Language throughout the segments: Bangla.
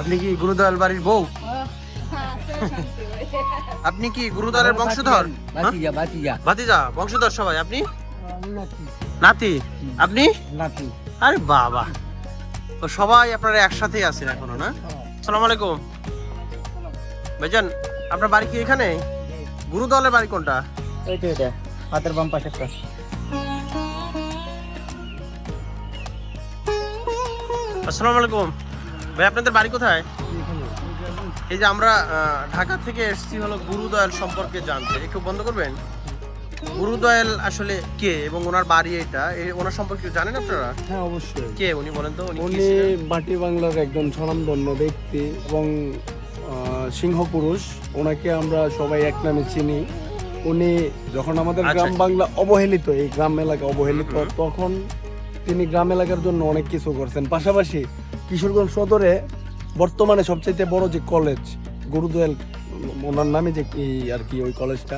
আপনি কি গুরুদয়াল বাড়ির বউ? আপনি কি গুরুদয়ালের বংশধর? হ্যাঁ? ভাতিজা বংশধর সবাই। আপনি? নাতি। আপনি? নাতি। আরে বাবা। সবাই আপনারা একসাথেই আছেন এখনও না? সালাম আলাইকুম ভাইজান আপনার বাড়ি কি এখানে? গুরুদলের বাড়ি কোনটা? এটা হাতের বাম পাশেরটা আসসালামু আলাইকুম। ভাই আপনাদের বাড়ি কোথায়? এই যে আমরা ঢাকা থেকে এসেছি হলো গুরুদয়াল সম্পর্কে জানতে। একটু বন্ধ করবেন? গুরুদয়াল আসলে কে এবং ওনার বাড়ি এটা? এই ওনার সম্পর্কে জানেন আপনারা? হ্যাঁ অবশ্যই। কে উনি বলেন তো? উনি? বাটি বাংলার একজন স্বনামধন্য ব্যক্তি এবং সিংহ পুরুষ। ওনাকে আমরা সবাই এক নামে চিনি। উনি যখন আমাদের আচ্ছা। গ্রাম বাংলা অবহেলিত এই গ্রাম এলাকা অবহেলিত তখন তিনি গ্রাম এলাকার জন্য অনেক কিছু করছেন। পাশাপাশি কিশোরগঞ্জ সদরে বর্তমানে সবচাইতে বড় যে কলেজ গুরুদয়াল ওনার নামে যে আর কি ওই কলেজটা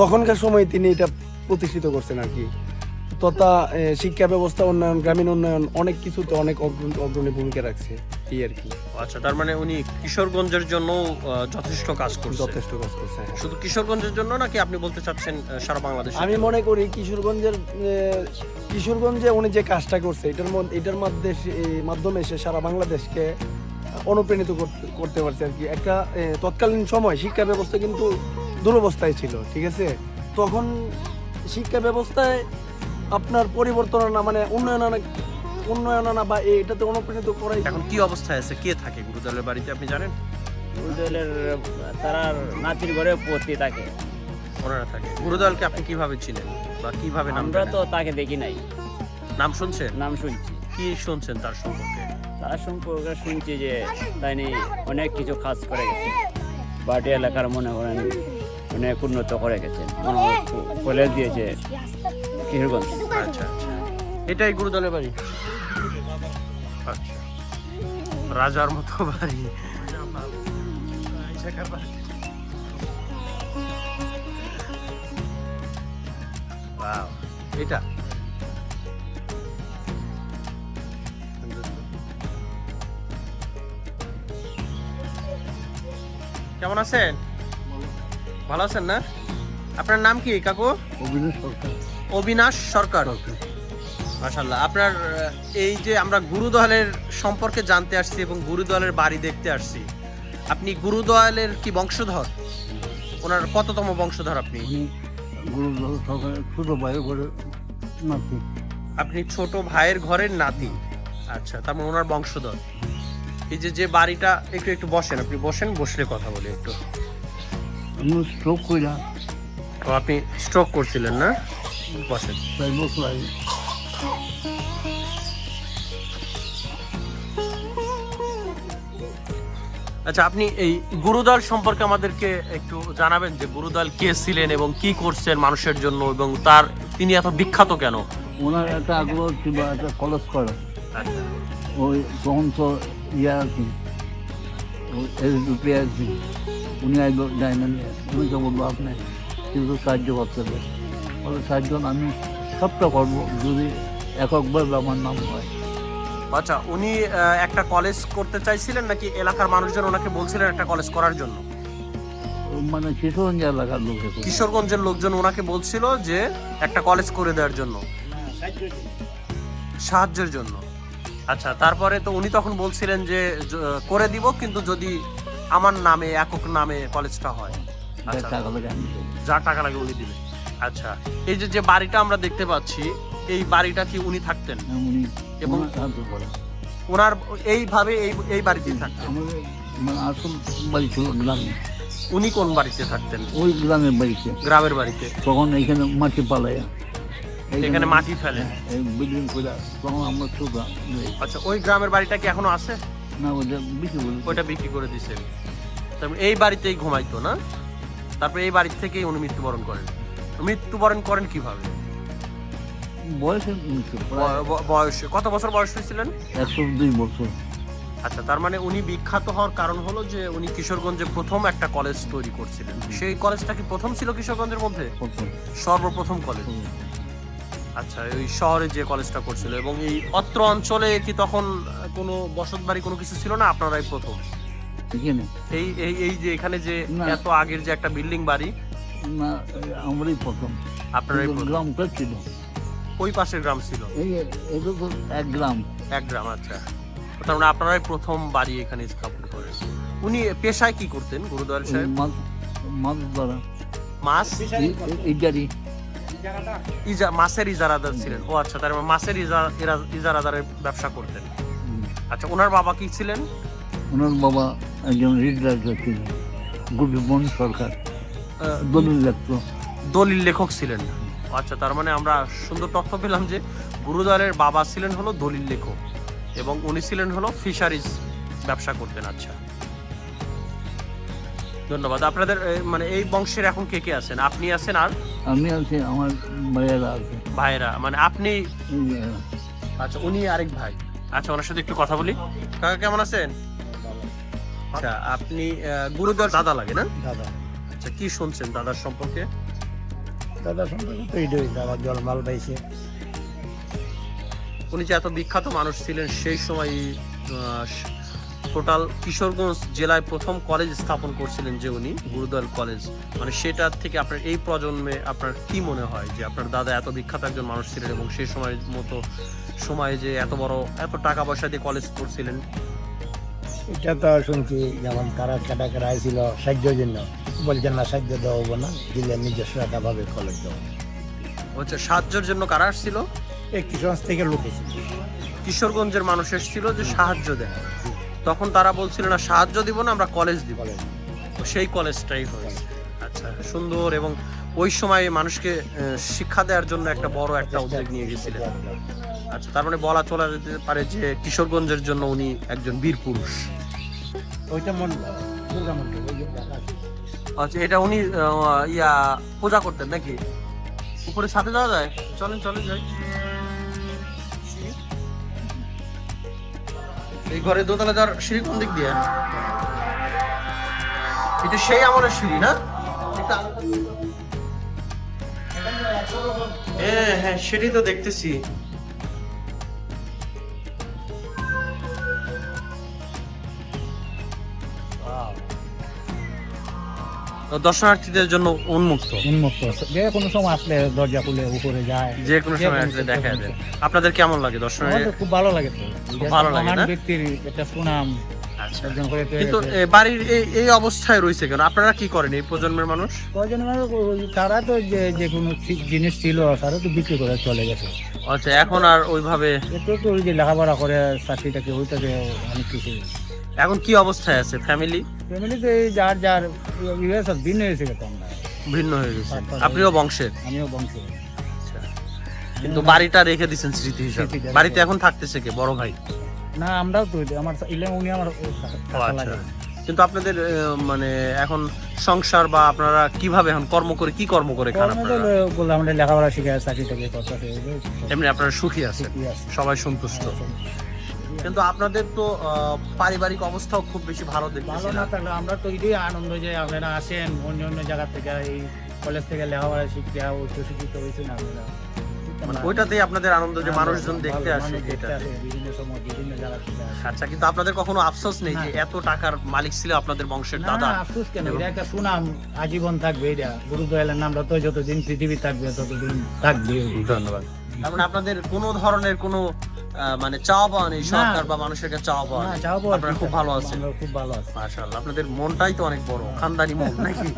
তখনকার সময় তিনি এটা প্রতিষ্ঠিত করছেন আর কি। তথা শিক্ষা ব্যবস্থা, উন্নয়ন, গ্রামীণ উন্নয়ন, অনেক কিছুতে অনেক অগ্রণী ভূমিকা রাখছে। এই আর কি। আচ্ছা তার মানে উনি কিশোরগঞ্জের জন্য যথেষ্ট কাজ করছেন যথেষ্ট কাজ করছে হ্যাঁ। শুধু কিশোরগঞ্জের জন্য নাকি আপনি বলতে চাচ্ছেন সারা বাংলাদেশে আমি মনে করি কিশোরগঞ্জের কিশোরগঞ্জে উনি যে কাজটা করছে এটার মধ্যে এটার মধ্যে এই মাধ্যমে সে সারা বাংলাদেশকে অনুপ্রাণিত করতে- পারছে আর কি। একটা তৎকালীন সময় শিক্ষা ব্যবস্থা কিন্তু দুরবস্থায় ছিল ঠিক আছে? তখন শিক্ষা ব্যবস্থায় আপনার পরিবর্তন আনা মানে উন্নয়ন আনা উন্নয়ন আনা বা এটাতে অনুপ্রাণিত করাই এখন কি অবস্থায় আছে? কে থাকে গুরুদলের বাড়িতে আপনি জানেন? উদলের তারার নাতির ঘরে পড়তে থাকে। ওনারা থাকে। গুরুদলকে আপনি কীভাবে চিনেন বা কীভাবে নাম আমরা তো তাকে দেখি নাই। নাম শুনছেন? নাম শুনছি। কি শুনছেন তার সম্পর্কে? তার সম্পর্কে শুনছি যে তাই নিয়ে অনেক কিছু কাজ করে গেছে। বাটি এলাকার মনে করেন অনেক উন্নত করে হয় কলেজ দিয়েছে কিশোরগঞ্জ। আচ্ছা আচ্ছা। এটাই গুরুদলের বাড়ি? আচ্ছা। রাজার মতো বাড়ি। এটা। কেমন আছেন? ভালো আছেন না? আপনার নাম কি কাকু? অবিনাশ সরকার। অবিনাশ সরকার। মাশাল্লাহ আপনার এই যে আমরা গুরুদয়ালের সম্পর্কে জানতে আসছি এবং গুরুদয়ালের বাড়ি দেখতে আসছি আপনি গুরুদয়ালের কি বংশধর? ওনার কততম বংশধর আপনি? ছোট ভাই করে নাতি। আপনি ছোট ভাইয়ের ঘরের নাতি। আচ্ছা তার মানে ওনার বংশধর। এই যে যে বাড়িটা একটু একটু বসেন আপনি বসেন বসলে কথা বলি একটু। স্ট্রোক কইরা আপনি স্ট্রোক করছিলেন না? বসেন। বছর আচ্ছা আপনি এই গুরুদল সম্পর্কে আমাদেরকে একটু জানাবেন যে গুরুদল কে ছিলেন এবং কি করছেন মানুষের জন্য এবং তার তিনি এত বিখ্যাত কেন? ওনার একটা আগ্রহ ছিল একটা কলেজ করা। আচ্ছা। ওই তখন তো ইয়ে আর কি এসডিপি আর কি। উনি ডায়মন্ড উনি তো বলব আপনি কিন্তু সাহায্য করতে বলে সাহায্য আমি সবটা করব। যদি এককভাবে আমার নাম হয়। আচ্ছা উনি একটা কলেজ করতে চাইছিলেন নাকি এলাকার মানুষজন ওনাকে বলছিলেন একটা কলেজ করার জন্য? মানে কিশোরগঞ্জ এলাকার লোকে কিশোরগঞ্জের লোকজন ওনাকে বলছিল যে একটা কলেজ করে দেওয়ার জন্য। সাহায্যের জন্য। আচ্ছা তারপরে তো উনি তখন বলছিলেন যে করে দিব কিন্তু যদি আমার নামে একক নামে কলেজটা হয়। আচ্ছা। দেবো। যা টাকা লাগে উনি দিবেন। আচ্ছা এই যে যে বাড়িটা আমরা দেখতে পাচ্ছি এই বাড়িটা কি উনি থাকতেন। উনি এবং- ওনার এইভাবে এই এই বাড়িতেই থাকতেন। আমাদের মানে আসল বাড়ি ছিল গ্রামে। উনি কোন বাড়িতে থাকতেন? ওই গ্রামের বাড়িতে। গ্রামের বাড়িতে। তখন এইখানে মাটি পালাইয়া এখানে মাটি ফেলেন এই বিল্ডিং করে তখন আমরা ছোট। আচ্ছা ওই গ্রামের বাড়িটা কি এখনও আছে? না ওটা বেশি বলি ওইটা বিক্রি করে দিছেন তারপর এই বাড়িতেই ঘুমাইতো না? তারপরে এই বাড়ি থেকেই উনি মৃত্যুবরণ করেন। মৃত্যুবরণ করেন কীভাবে? বয়সে বয়স। কত বছর বয়স হয়েছিলেন? একশো দুই বছর। আচ্ছা তার মানে উনি বিখ্যাত হওয়ার কারণ হলো যে উনি কিশোরগঞ্জে প্রথম একটা কলেজ তৈরি করছিলেন। সেই কলেজটা কি প্রথম ছিল কিশোরগঞ্জের মধ্যে? সর্বপ্রথম কলেজ। আচ্ছা ওই শহরে যে কলেজটা করছিল এবং এই অত্র অঞ্চলে কি তখন কোনো বসত বাড়ি কোনো কিছু ছিল না? আপনারাই প্রথম? এই এই এই যে এখানে যে এত আগের যে একটা বিল্ডিং বাড়ি? আমরাই প্রথম। আপনারাই প্রথম। ছিল। ওই পাশের গ্রাম ছিল? এই এটা তো এক গ্রাম। এক গ্রাম আচ্ছা। তার মানে আপনারাই প্রথম বাড়ি এখানে স্থাপন করেন উনি পেশায় কি করতেন গুরুদয়াল সাহেব? মাছ মাছ ধরা। মাছ? ইটারি ইজা মাছের ইজারাদার ছিলেন। ও আচ্ছা তার মানে মাছের ইজারাদারের ব্যবসা করতেন। আচ্ছা ওনার বাবা কি ছিলেন? ওনার বাবা একজন রিড রাইটার ছিলেন গুরুমন সরকার দলিল লাগতো দলিল লেখক ছিলেন। আচ্ছা তার মানে আমরা সুন্দর তথ্য পেলাম যে গুরুদয়ালের বাবা ছিলেন হলো দলিল লেখক এবং উনি ছিলেন হলো ফিশারিজ ব্যবসা করতেন আচ্ছা। ধন্যবাদ। আপনাদের মানে এই বংশের এখন কে কে আছেন? আপনি আছেন আর? আমি আছি আমার ভাইয়েরা আছে। ভাইরা মানে আপনি? আচ্ছা উনি আরেক ভাই। আচ্ছা ওনার সাথে একটু কথা বলি। কাকা কেমন আছেন? আচ্ছা আপনি গুরুদয়াল দাদা লাগে না? দাদা। আচ্ছা কি শুনছেন দাদার সম্পর্কে? দাদা সম্পর্কে? তো এইটাই দাদা জলমাল পাইছে। উনি যে এত বিখ্যাত মানুষ ছিলেন সেই সময় টোটাল কিশোরগঞ্জ জেলায় প্রথম কলেজ স্থাপন করছিলেন যে উনি গুরুদয়াল কলেজ। মানে সেটার থেকে আপনার এই প্রজন্মে আপনার কি মনে হয় যে আপনার দাদা এত বিখ্যাত একজন মানুষ ছিলেন এবং সেই সময়ের মতো সময়ে যে এত বড় এত টাকা পয়সা দিয়ে কলেজ করছিলেন? এটা তো শুনছি যেমন কারা কাটা কারা আইছিল সাহায্যের জন্য বলছেন না সাহায্য দেওয়া না দিলে নিজস্ব একাভাবে কলেজ দেবো। হচ্ছে সাহায্যের জন্য কারা আসছিল? এই কিশোরগঞ্জ থেকে লোক এসেছিল কিশোরগঞ্জের মানুষ এসেছিল যে সাহায্য দেয়। তখন তারা বলছিল না সাহায্য দিব না আমরা কলেজ দিব। তো সেই কলেজটাই হয়েছে। আচ্ছা সুন্দর এবং ওই সময় মানুষকে শিক্ষা দেওয়ার জন্য একটা বড় একটা উদ্যোগ নিয়ে গেছিলেন। আচ্ছা তার মানে বলা চলা যেতে পারে যে কিশোরগঞ্জের জন্য উনি একজন বীর পুরুষ। ওইটা মন দুর্গা মন্দির ওই। আচ্ছা এটা উনি ইয়া, পূজা করতেন নাকি? উপরে সাথে যাওয়া যায়? চলেন চলেন, যাই। এই ঘরে দোতলা যাওয়ার সিঁড়ি কোন দিক দিয়ে? এটা সেই আমলের সিঁড়ি, না? হ্যাঁ হ্যাঁ সেটাই তো দেখতেছি। দর্শনার্থীদের জন্য উন্মুক্ত? উন্মুক্ত। যে কোনো সময় আসলে দরজা খুলে উপরে যায়। যে কোনো সময় আসলে দেখা যায়। আপনাদের কেমন লাগে খুব ভালো লাগে খুব ভালো লাগে, না? ব্যক্তির একটা সুনাম আচ্ছা। কিন্তু বাড়ির এই অবস্থায় রয়েছে কেন? আপনারা কি করেন এই প্রজন্মের মানুষ? তারা তো যে যে কোনো জিনিস ছিল তারা তো বিক্রি করে চলে গেছে। আচ্ছা এখন আর ওইভাবে একটু যে লেখাপড়া করে চাকরিটাকে ওইটাকে অনেক কিছু এখন কি অবস্থায় আছে? ফ্যামিলি ফ্যামিলিতে এই যার যার ইয়ে সব ভিন্ন হয়েছে গেছে আমরা ভিন্ন হয়ে গেছে। আপনিও বংশের? আমিও বংশ কিন্তু বাড়িটা রেখে দিচ্ছেন স্মৃতি হিসাবে। বাড়িতে এখন থাকতেছে কে? বড় ভাই? না আমরাও তো আমার ইলে উনি আমার আচ্ছা। কিন্তু আপনাদের মানে এখন সংসার বা আপনারা কীভাবে এখন কর্ম করে কি কর্ম করে খান আপনারা? আমরা লেখাপড়া শিখে চাকরি টাকরি এমনি আপনারা সুখী আছেন? সবাই সন্তুষ্ট। কিন্তু আপনাদের তো পারিবারিক অবস্থাও খুব বেশি ভালো দেখতেছি ভালো না না। থাকলে আমরা তো এটাই আনন্দ যে আপনারা আসেন অন্য অন্য জায়গা থেকে এই কলেজ থেকে লেখাপড়া শিখতে উচ্চ শিক্ষিত হয়েছেন আপনারা মানে ওইটাতেই আপনাদের আনন্দ যে মানুষজন দেখতে আসে মানুষ দেখতে এটাতে আসে, বিভিন্ন সময় বিভিন্ন জায়গা থেকে আচ্ছা কিন্তু আপনাদের কখনো আফসোস নেই যে না। এত টাকার মালিক ছিল আপনাদের বংশের দাদা? আফসোস কেন? এটা একটা সুনাম আজীবন থাকবে এটা। গুরু দয়ালের নামটা তো যতদিন পৃথিবী থাকবে ততদিন থাকবে। ধন্যবাদ। তার মানে আপনাদের কোনো ধরনের কোনো মানে চাওয়া পাওয়া নেই সরকার বা মানুষের কাছে চাওয়া পাওয়া নেই। আপনারা খুব ভালো আছেন। খুব ভালো আছি। মাশাআল্লাহ আপনাদের মনটাই তো অনেক বড় খানদানি মন নাকি?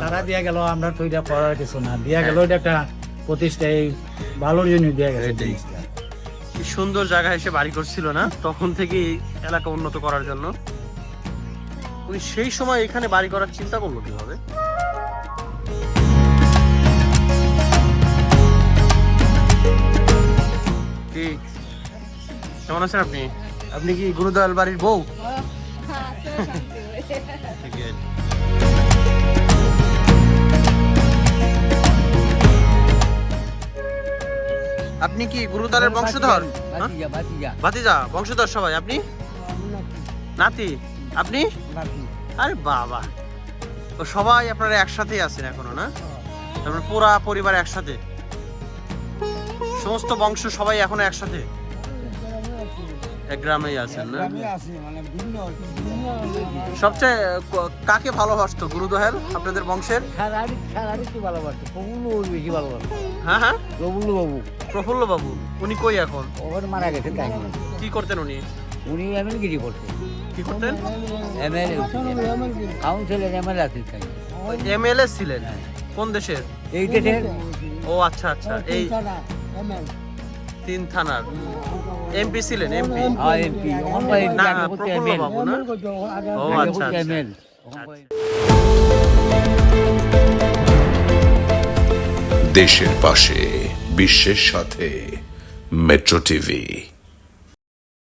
তারা দিয়া গেল আমরা তো এটা করার কিছু না। দিয়া গেল এটা একটা প্রতিষ্ঠা এই ভালোর জন্য দিয়া গেছে সুন্দর জায়গায় এসে বাড়ি করছিল না? তখন থেকে এলাকা উন্নত করার জন্য। উনি সেই সময় এখানে বাড়ি করার চিন্তা করল কীভাবে? কেমন আছেন আপনি? আপনি কি গুরুদয়াল বাড়ির বউ? আপনি কি গুরুদয়ালের বংশধর? হ্যাঁ? ভাতিজা বংশধর সবাই। আপনি? নাতি। আপনি? আরে বাবা। তো সবাই আপনারা একসাথেই আছেন এখনও না? তারপরে পুরা পরিবার একসাথে? সমস্ত বংশ সবাই এখনও একসাথে? এক গ্রামেই আছেন না? মানে সবচেয়ে কাকে ভালোবাসতো গুরুদোহেল আপনাদের বংশের? সারারি সারারি তো ভালোবাসে? প্রফুল্ল বাবু বেশি হ্যাঁ হ্যাঁ? প্রফুল্ল বাবু প্রফুল্ল বাবু উনি কই এখন? ওখানে মারা গেছে তাই কি করতেন উনি? উনি এমএল গিরি করছে কি করতেন? এমএল কাউন্সিলের এমএল আছে তাই এমএলএ ছিলেন? কোন দেশের? এই দেশের। ও আচ্ছা আচ্ছা এই তিন থানার। এমপি ছিলেন এমপি? হ্যাঁ এমপি। ওখান থেকে না? প্রফুল্ল বাবু না ও আচ্ছা আচ্ছা। এমএল দেশের পাশে বিশ্বের সাথে মেট্রো টিভি।